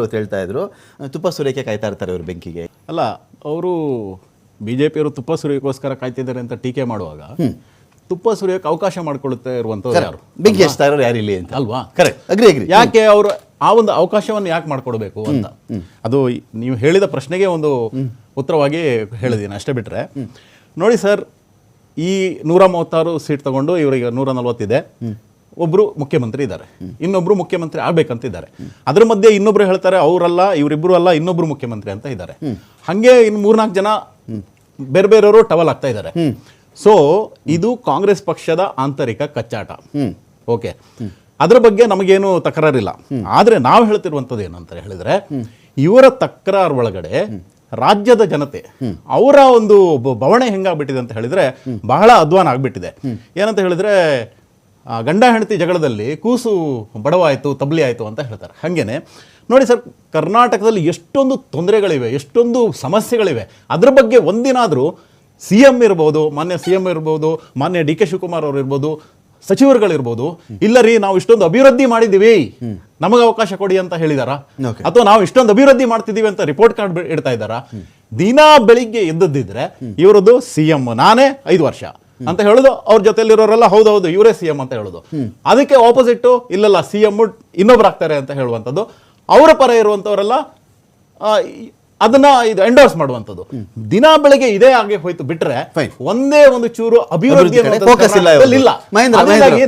ಇವತ್ತು ಹೇಳ್ತಾ ಇದ್ರು. ತುಪ್ಪ ಸುರೇಖೆ ಕಾಯ್ತಾ ಇರ್ತಾರೆ ಇವರು ಬೆಂಕಿಗೆ. ಅಲ್ಲ ಅವರು ಬಿ ಜೆ ಪಿಯವರು ತುಪ್ಪ ಸುರಿಯೋಕ್ಕೋಸ್ಕರ ಕಾಯ್ತಿದ್ದಾರೆ ಅಂತ ಟೀಕೆ ಮಾಡುವಾಗ ತುಪ್ಪ ಸುರಿಯೋಕೆ ಅವಕಾಶ ಮಾಡಿಕೊಳ್ಳುತ್ತೆ ಇರುವಂಥವ್ರು ಯಾರು? ಬೆಂಕಿ ಹಚ್ತಾ ಇರೋರು ಯಾರು ಇಲ್ಲಿ ಅಂತ. ಅಲ್ವಾ? ಕರೆಕ್ಟ್ ಅಗ್ರಿ ಅಗ್ರಿ ಯಾಕೆ ಅವರು ಆ ಒಂದು ಅವಕಾಶವನ್ನು ಯಾಕೆ ಮಾಡ್ಕೊಡ್ಬೇಕು ಅಂತ? ಅದು ನೀವು ಹೇಳಿದ ಪ್ರಶ್ನೆಗೆ ಒಂದು ಉತ್ತರವಾಗಿ ಹೇಳಿದ್ದೀನಿ ಅಷ್ಟೇ ಬಿಟ್ರೆ. ನೋಡಿ ಸರ್ ಈ ನೂರ ಮೂವತ್ತಾರು ಸೀಟ್ ತಗೊಂಡು ಇವರಿಗೆ ನೂರ ನಲ್ವತ್ತಿದೆ. ಒಬ್ರು ಮುಖ್ಯಮಂತ್ರಿ ಇದ್ದಾರೆ. ಇನ್ನೊಬ್ರು ಮುಖ್ಯಮಂತ್ರಿ ಆಗ್ಬೇಕಂತಿದ್ದಾರೆ ಅದ್ರ ಮಧ್ಯೆ ಇನ್ನೊಬ್ರು ಹೇಳ್ತಾರೆ ಅವರಲ್ಲ ಇವರಿಬ್ಬರು ಅಲ್ಲ, ಇನ್ನೊಬ್ರು ಮುಖ್ಯಮಂತ್ರಿ ಅಂತ ಇದ್ದಾರೆ. ಹಂಗೆ ಇನ್ನು ಮೂರ್ನಾಲ್ಕು ಜನ ಬೇರೆ ಬೇರೆಯವರು ಟವಲ್ ಆಗ್ತಾ ಇದ್ದಾರೆ. ಸೊ ಇದು ಕಾಂಗ್ರೆಸ್ ಪಕ್ಷದ ಆಂತರಿಕ ಕಚ್ಚಾಟ. ಓಕೆ ಅದ್ರ ಬಗ್ಗೆ ನಮಗೇನು ತಕರಾರಿಲ್ಲ. ಆದರೆ ನಾವು ಹೇಳ್ತಿರುವಂಥದ್ದು ಏನಂತ ಹೇಳಿದ್ರೆ, ಇವರ ತಕರಾರು ಒಳಗಡೆ ರಾಜ್ಯದ ಜನತೆ, ಅವರ ಒಂದು ಬವಣೆ ಹೆಂಗಾಗ್ಬಿಟ್ಟಿದೆ ಅಂತ ಹೇಳಿದ್ರೆ, ಬಹಳ ಅಧ್ವಾನ ಆಗ್ಬಿಟ್ಟಿದೆ. ಏನಂತ ಹೇಳಿದ್ರೆ ಗಂಡ ಹೆಂಡತಿ ಜಗಳದಲ್ಲಿ ಕೂಸು ಬಡವಾಯಿತು ತಬ್ಲಿ ಆಯಿತು ಅಂತ ಹೇಳ್ತಾರೆ. ಹಾಗೇನೆ ನೋಡಿ ಸರ್ ಕರ್ನಾಟಕದಲ್ಲಿ ಎಷ್ಟೊಂದು ತೊಂದರೆಗಳಿವೆ ಎಷ್ಟೊಂದು ಸಮಸ್ಯೆಗಳಿವೆ. ಅದ್ರ ಬಗ್ಗೆ ಒಂದಿನಾದರೂ ಸಿ ಎಂ ಇರ್ಬೋದು ಮಾನ್ಯ ಸಿ ಎಂ ಇರ್ಬೋದು ಮಾನ್ಯ ಡಿ ಕೆ ಶಿವಕುಮಾರ್ ಅವರು ಇರ್ಬೋದು ಸಚಿವರುಗಳಿರ್ಬೋದು ಇಲ್ಲ ರೀ ನಾವು ಇಷ್ಟೊಂದು ಅಭಿವೃದ್ಧಿ ಮಾಡಿದ್ದೀವಿ ನಮಗೆ ಅವಕಾಶ ಕೊಡಿ ಅಂತ ಹೇಳಿದಾರ. ಅಥವಾ ನಾವು ಇಷ್ಟೊಂದು ಅಭಿವೃದ್ಧಿ ಮಾಡ್ತಿದ್ದೀವಿ ಅಂತ ರಿಪೋರ್ಟ್ ಕಾರ್ಡ್ ಇಡ್ತಾ ಇದ್ದಾರಾ? ದಿನಾ ಬೆಳಿಗ್ಗೆ ಎದ್ದದ್ದಿದ್ರೆ ಇವರದ್ದು ಸಿ ಎಂ ನಾನೇ ಐದು ವರ್ಷ. ಅಂತ ಹೇಳುದು ಅವ್ರ ಜೊತೆಲಿರೋರೆಲ್ಲ ಹೌದೌದು ಇವರೇ ಸಿ ಎಂ ಅಂತ ಹೇಳುದು. ಅದಕ್ಕೆ ಆಪೋಸಿಟ್ ಇಲ್ಲಲ್ಲ ಸಿ ಎಂ ಇನ್ನೊಬ್ರು ಆಗ್ತಾರೆ ಅಂತ ಹೇಳುವಂಥದ್ದು. ಅವರ ಪರ ಇರುವಂಥವರೆಲ್ಲ ಈ- ಅದನ್ನ ಇದು ಎಂಡೋರ್ಸ್ ಮಾಡುವಂಥದ್ದು. ದಿನ ಬೆಳಗ್ಗೆ ಇದೇ ಆಗಿ ಹೋಯ್ತು ಬಿಟ್ರೆ ಒಂದೇ ಒಂದು ಚೂರು ಅಭಿವೃದ್ಧಿ ಇಲ್ಲ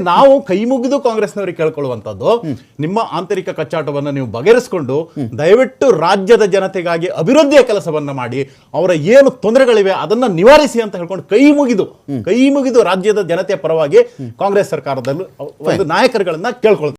ನಾವು ಕೈ ಮುಗಿದು ಕಾಂಗ್ರೆಸ್ನವರಿಗೆ ಕೇಳ್ಕೊಳ್ಳುವಂಥದ್ದು ನಿಮ್ಮ ಆಂತರಿಕ ಕಚ್ಚಾಟವನ್ನು ನೀವು ಬಗೆಹರಿಸಿಕೊಂಡು ದಯವಿಟ್ಟು ರಾಜ್ಯದ ಜನತೆಗಾಗಿ ಅಭಿವೃದ್ಧಿಯ ಕೆಲಸವನ್ನ ಮಾಡಿ ಅವರ ಏನು ತೊಂದರೆಗಳಿವೆ ಅದನ್ನ ನಿವಾರಿಸಿ ಅಂತ ಹೇಳ್ಕೊಂಡು ಕೈ ಮುಗಿದು ಕೈ ಮುಗಿದು ರಾಜ್ಯದ ಜನತೆಯ ಪರವಾಗಿ ಕಾಂಗ್ರೆಸ್ ಸರ್ಕಾರದಲ್ಲೂ ಒಂದು ನಾಯಕರುಗಳನ್ನ ಕೇಳ್ಕೊಳ್ತಾರೆ